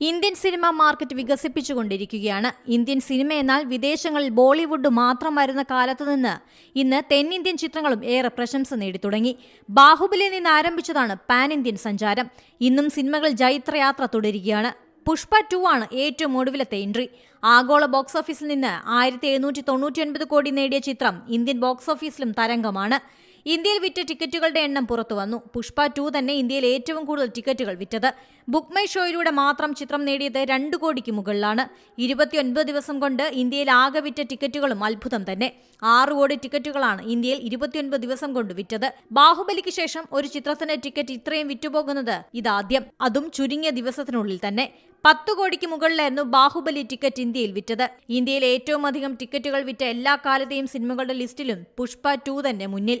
Indian cinema market വികസിപ്പിച്ചുകൊണ്ടിരിക്കുകയാണ്. Indian cinema എന്നാൽ വിദേശങ്ങളിൽ ബോളിവുഡ് മാത്രം വരുന്ന കാലത്തു നിന്ന് ഇന്ന് തെന്നിന്ത്യൻ ചിത്രങ്ങളും ഏറെ പ്രശംസ നേടിത്തുടങ്ങി ബാഹുബലിയിൽ നിന്ന് ആരംഭിച്ചതാണ് പാൻ ഇന്ത്യൻ സഞ്ചാരം. ഇന്നും സിനിമകൾ ജൈത്രയാത്ര തുടരുകയാണ്. പുഷ്പ ടു ആണ് ഏറ്റവും ഒടുവിലത്തെ എൻട്രി. ആഗോള ബോക്സ് ഓഫീസിൽ നിന്ന് ആയിരത്തി എഴുന്നൂറ്റി തൊണ്ണൂറ്റി ഒൻപത് കോടി നേടിയ ചിത്രം ഇന്ത്യൻ ബോക്സ് ഓഫീസിലും തരംഗമാണ്. ഇന്ത്യയിൽ വിറ്റ ടിക്കറ്റുകളുടെ എണ്ണം പുറത്തു വന്നു. പുഷ്പ ടു തന്നെ ഇന്ത്യയിൽ ഏറ്റവും കൂടുതൽ ടിക്കറ്റുകൾ വിറ്റത്. ബുക്ക് മൈ ഷോയിലൂടെ മാത്രം ചിത്രം നേടിയത് രണ്ട് കോടിക്ക് മുകളിലാണ്. ഇരുപത്തിയൊൻപത് ദിവസം കൊണ്ട് ഇന്ത്യയിൽ ആകെ വിറ്റ ടിക്കറ്റുകളും അത്ഭുതം തന്നെ. ആറ് കോടി ടിക്കറ്റുകളാണ് ഇന്ത്യയിൽ ഇരുപത്തിയൊൻപത് ദിവസം കൊണ്ട് വിറ്റത്. ബാഹുബലിക്ക് ശേഷം ഒരു ചിത്രത്തിന്റെ ടിക്കറ്റ് ഇത്രയും വിറ്റുപോകുന്നത് ഇതാദ്യം. അതും ചുരുങ്ങിയ ദിവസത്തിനുള്ളിൽ തന്നെ. പത്ത് കോടിക്ക് മുകളിലായിരുന്നു ബാഹുബലി ടിക്കറ്റ് ഇന്ത്യയിൽ വിറ്റത്. ഇന്ത്യയിൽ ഏറ്റവും അധികം ടിക്കറ്റുകൾ വിറ്റ എല്ലാ കാലത്തെയും സിനിമകളുടെ ലിസ്റ്റിലും പുഷ്പ ടു തന്നെ മുന്നിൽ.